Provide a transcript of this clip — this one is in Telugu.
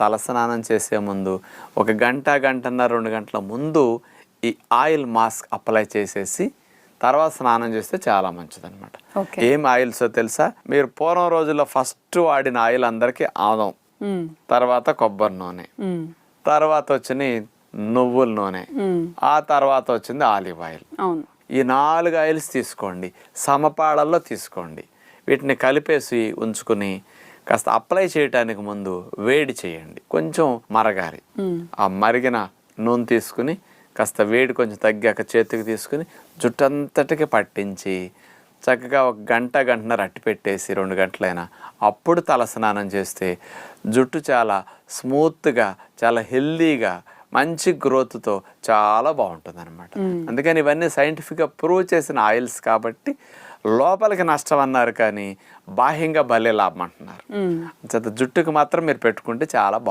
తలస్నానం చేసే ముందు ఒక గంట గంటన్నర రెండు గంటల ముందు ఈ ఆయిల్ మాస్క్ అప్లై చేసేసి తర్వాత స్నానం చేస్తే చాలా మంచిదన్నమాట ఏం ఆయిల్సో తెలుసా మీరు పూర్వం రోజుల్లో ఫస్ట్ వాడిన ఆయిల్ అందరికీ ఆదం. తర్వాత కొబ్బరి నూనె. తర్వాత వచ్చింది నువ్వుల నూనె. ఆ తర్వాత వచ్చింది ఆలివ్ ఆయిల్ ఈ నాలుగు ఆయిల్స్ తీసుకోండి సమపాళల్లో తీసుకోండి వీటిని కలిపేసి ఉంచుకుని కాస్త అప్లై చేయడానికి ముందు వేడి చేయండి. కొంచెం మరగాలి. ఆ మరిగిన నూనె తీసుకుని కాస్త వేడి కొంచెం తగ్గాక చేతికి తీసుకుని జుట్టంతటికి పట్టించి చక్కగా ఒక గంట గంటన్నర అట్టి పెట్టేసి రెండు గంటలైనా అప్పుడు తలస్నానం చేస్తే జుట్టు చాలా స్మూత్గా చాలా హెల్దీగా మంచి గ్రోత్తో చాలా బాగుంటుంది అనమాట అందుకని ఇవన్నీ సైంటిఫిక్గా ప్రూవ్ చేసిన ఆయిల్స్ కాబట్టి లోపలికి నష్టం అన్నారు కానీ బాహ్యంగా భలే లాభం అంటున్నారు. జుట్టుకు మాత్రం మీరు పెట్టుకుంటే చాలా బాగుంటుంది.